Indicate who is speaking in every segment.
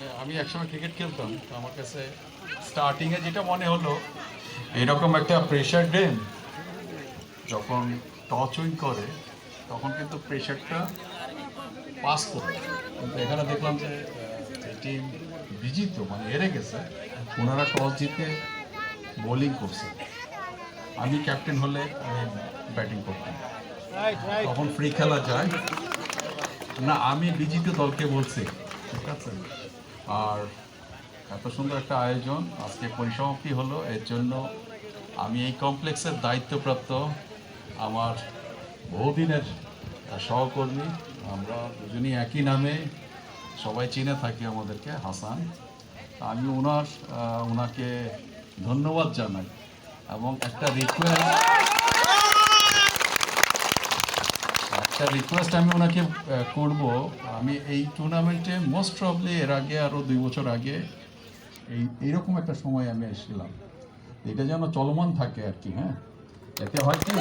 Speaker 1: মানে আমি একসময় ক্রিকেট খেলতাম, তো আমার কাছে স্টার্টিংয়ে যেটা মনে হলো, এরকম একটা প্রেশার ডেম যখন টচ উইন করে, তখন কিন্তু প্রেশারটা পাস করে কিন্তু এখানে দেখলাম যে টিম বিজিত মানে হেরে গেছে, ওনারা টস জিতে বোলিং করছে। আমি ক্যাপ্টেন হলে আমি ব্যাটিং করতাম। তখন ফ্রি খেলা যায়। না, আমি বিজিত দলকে বলছি, ঠিক আছে? আর এত সুন্দর একটা আয়োজন। আজকে পরিসমাপ্তি হলো। এর জন্য আমি এই কমপ্লেক্সের দায়িত্বপ্রাপ্ত আমার বহুদিনের সহকর্মী, আমরা দুজনই একই নামে সবাই চিনে থাকি আমাদেরকে, হাসান। আমি ওনার ওনাকে ধন্যবাদ জানাই এবং একটা রিকোয়েস্ট একটা রিকোয়েস্ট আমি ওনাকে করব। আমি এই টুর্নামেন্টে মোস্ট প্রবলি এর আগে আরও দুই বছর আগে এই, এইরকম একটা সময় আমি এসেছিলাম। এটা যেন চলমান থাকে আর কি হ্যাঁ? এতে হয় কি?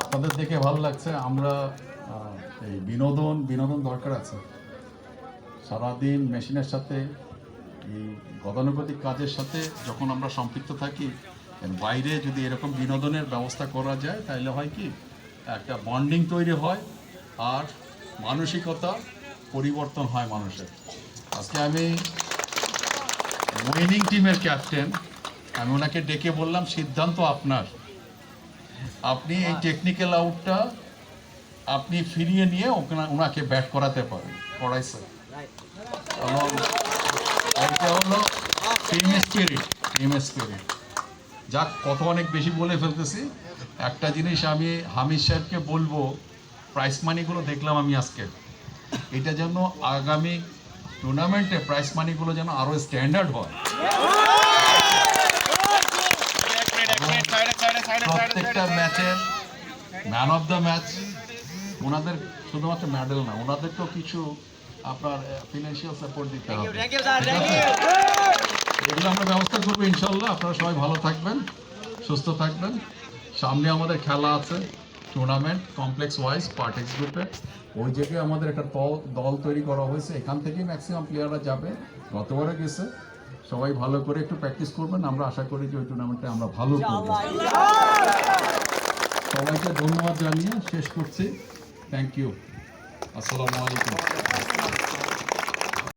Speaker 1: আপনাদের দেখে ভালো লাগছে, আমরা এই বিনোদন বিনোদন দরকার আছে। সারাদিন মেশিনের সাথে, এই গতানুগতিক কাজের সাথে যখন আমরা সম্পৃক্ত থাকি বাইরে যদি এরকম বিনোদনের ব্যবস্থা করা যায় তাহলে হয় কি? একটা বন্ডিং তৈরি হয় আর মানসিকতা পরিবর্তন হয় মানুষের। আজকে আমি উইনিং টিমের ক্যাপ্টেন আমি ওনাকে ডেকে বললাম সিদ্ধান্ত আপনার। আপনি এই টেকনিক্যাল আউটটা আপনি ফিরিয়ে নিয়ে ওখানে ওনাকে ব্যাট করাতে পারেন। করাইছে। এবং একটা হলো টিম স্পিরিট টিম স্পিরিট যাক কত অনেক বেশি বলে ফেলতেছি। একটা জিনিস আমি হামিদ সাহেবকে বলব প্রাইস মানিগুলো দেখলাম আমি আজকে। এটা যেন আগামী টুর্নামেন্টে প্রাইস মানিগুলো যেন আরও স্ট্যান্ডার্ড হয়। প্রত্যেকটা ম্যাচের ম্যান অফ দ্য ম্যাচ ওনাদের শুধুমাত্র মেডেল না ওনাদেরকেও কিছু আপনার ফিনান্সিয়াল সাপোর্ট দিতে হবে? এগুলো আমরা ব্যবস্থা করব ইনশাল্লাহ। আপনারা সবাই ভালো থাকবেন, সুস্থ থাকবেন। সামনে আমাদের খেলা আছে টুর্নামেন্ট কমপ্লেক্স ওয়াইজ পার্টেক্স গ্রুপে ওই জায়গায় আমাদের একটা দল দল তৈরি করা হয়েছে। এখান থেকেই ম্যাক্সিমাম প্লেয়াররা যাবে। গতবারে গেছে। সবাই ভালো করে একটু প্র্যাকটিস করবেন। আমরা আশা করি যে ওই টুর্নামেন্টে আমরা ভালো করব। সবাইকে ধন্যবাদ জানিয়ে শেষ করছি। থ্যাংক ইউ আসসালামু আলাইকুম।